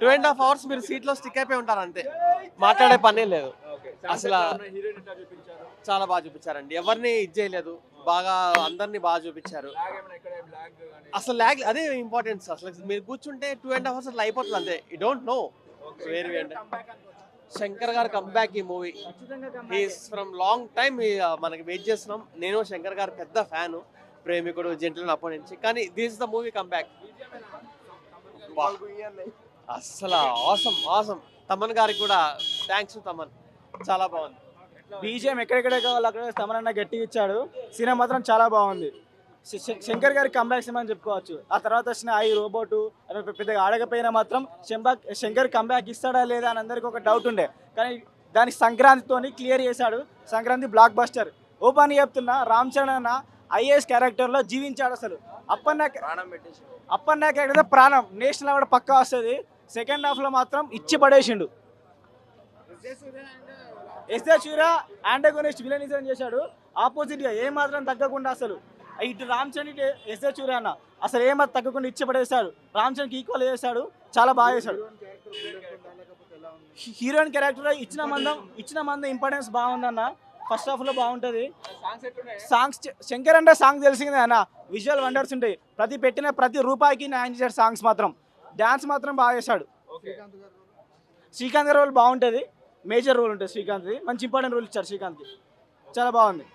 Two and half hours మీరు సీట్లో stick అయిపోయి ఉంటారు అంతే. మాట్లాడే పనే లేదు. అసలు హీరోయిన్ ఎట్లా చూపించారు? చాలా బాగా చూపించారండి. ఎవరిని ఇది చేయలేదు. బాగా అందరినీ బాగా చూపించారు. అసలు లాగ్ అదే ఇంపార్టెన్స్ అసలు మీరు కూర్చుంటే టూ అండ్ హాఫ్ అవర్స్ అట్లా అయిపోతుంది అంతే. యూ డోంట్ నో వేరు అంటే శంకర్ గారు కంబ్యాక్ ఈ movie he's from long time మనకి వెయిట్ చేస్తున్నాం. నేను శంకర్ గారు పెద్ద ఫ్యాన్ ప్రేమికుడు జెంటల్ అప్పటి నుంచి. కానీ దిస్ ద మూవీ కంబ్యాక్ అస్సలు ఆసం ఆసం తమన్ గారికి కూడా థ్యాంక్స్ తమన్. చాలా బాగుంది. బీజిఎం ఎక్కడెక్కడ కావాలి అక్కడ తమనన్న గట్టిగా ఇచ్చాడు. సినిమా మాత్రం చాలా బాగుంది. శంకర్ గారి కంబ్యాక్ సినిమా అని చెప్పుకోవచ్చు. ఆ తర్వాత వచ్చిన ఐ రోబోటు పెద్దగా ఆడకపోయినా మాత్రం శంబాక్ శంకర్ కంబ్యాక్ ఇస్తాడా లేదా అని అందరికీ ఒక డౌట్ ఉండే. కానీ దానికి సంక్రాంతితోని క్లియర్ చేశాడు. సంక్రాంతి బ్లాక్ బస్టర్ ఓపెన్ చెప్తున్నా రామ్ చరణ్ అన్న ఐఏఎస్ క్యారెక్టర్లో జీవించాడు అసలు. అప్పన్న ప్రాణం పెట్టేసి అప్పన్న క్యారెక్టర్ ప్రాణం. నేషనల్ అవార్డు పక్కా వస్తుంది. సెకండ్ హాఫ్లో మాత్రం ఇచ్చి పడేసిండు. S A Surya antagonist villainism చేశాడు. ఆపోజిట్గా ఏమాత్రం ఏ మాత్రం తగ్గకుండా అసలు. ఇటు రామ్ ఇటు ఎస్ఏ సూర్య అన్న. అసలు ఏమాత్రం తగ్గకుండా ఇచ్చి పడేశాడు. రామ్చంద్కి ఈక్వల్ చేశాడు. చాలా బాగా చేశాడు. హీరోయిన్ క్యారెక్టర్ ఇచ్చిన మందం ఇచ్చిన మందం ఇంపార్టెన్స్ బాగుందన్న. ఫస్ట్ హాఫ్లో లో సాంగ్స్ శంకర్ అంటే సాంగ్ తెలిసిందే అన్న. విజువల్ వండర్స్ ఉంటాయి. ప్రతి పెట్టిన ప్రతి రూపాయికి న్యాయం చేశాడు సాంగ్స్ మాత్రం. డ్యాన్స్ మాత్రం బాగా చేశాడు. శ్రీకాంత్ గారి రోల్ బాగుంటుంది. మేజర్ రోల్ ఉంటుంది శ్రీకాంత్ది. మంచి ఇంపార్టెంట్ రోల్ ఇచ్చారు శ్రీకాంత్కి. చాలా బాగుంది.